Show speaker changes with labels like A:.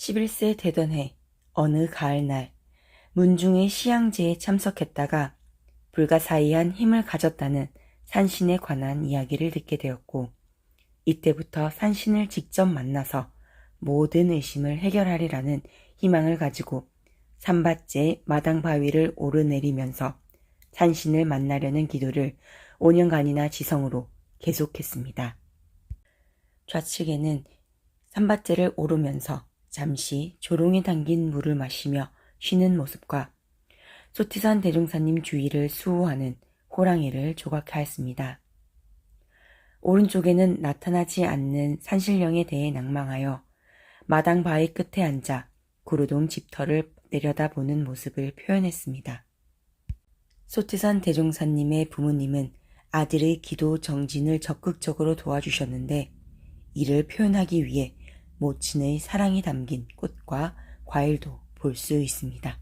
A: 11세 되던 해 어느 가을날 문중의 시향제에 참석했다가 불가사의한 힘을 가졌다는 산신에 관한 이야기를 듣게 되었고 이때부터 산신을 직접 만나서 모든 의심을 해결하리라는 희망을 가지고 삼밭제 마당 바위를 오르내리면서 산신을 만나려는 기도를 5년간이나 지성으로 계속했습니다. 좌측에는 삼밭제를 오르면서 잠시 조롱이 담긴 물을 마시며 쉬는 모습과 소티산 대종사님 주위를 수호하는 호랑이를 조각하였습니다. 오른쪽에는 나타나지 않는 산신령에 대해 낭망하여 마당 바위 끝에 앉아 구르동 집터를 내려다보는 모습을 표현했습니다. 소티산 대종사님의 부모님은 아들의 기도 정진을 적극적으로 도와주셨는데 이를 표현하기 위해 모친의 사랑이 담긴 꽃과 과일도 볼 수 있습니다.